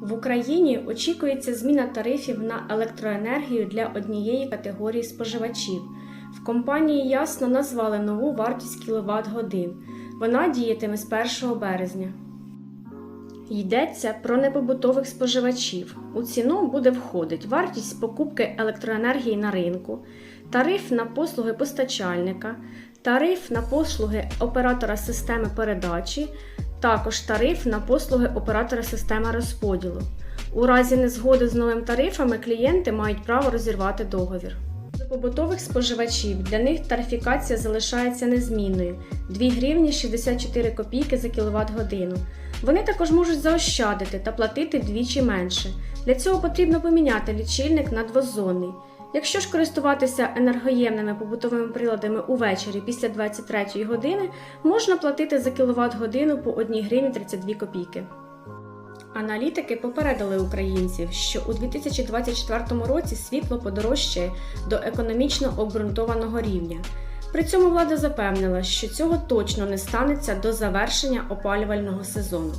В Україні очікується зміна тарифів на електроенергію для однієї категорії споживачів. В компанії ясно назвали нову вартість кіловат годин. Вона діятиме з 1 березня. Йдеться про непобутових споживачів. У ціну буде входить вартість покупки електроенергії на ринку, тариф на послуги постачальника, тариф на послуги оператора системи передачі, також тариф на послуги оператора системи розподілу. У разі незгоди з новими тарифами клієнти мають право розірвати договір. Для побутових споживачів для них тарифікація залишається незмінною 2 гривні 64 копійки за кіловат годину. Вони також можуть заощадити та платити вдвічі менше. Для цього потрібно поміняти лічильник на двозонний. Якщо ж користуватися енергоємними побутовими приладами увечері після 23 години, можна платити за кіловат годину по 1 гривні 32 копійки. Аналітики попередили українців, що у 2024 році світло подорожчає до економічно обґрунтованого рівня. При цьому влада запевнила, що цього точно не станеться до завершення опалювального сезону.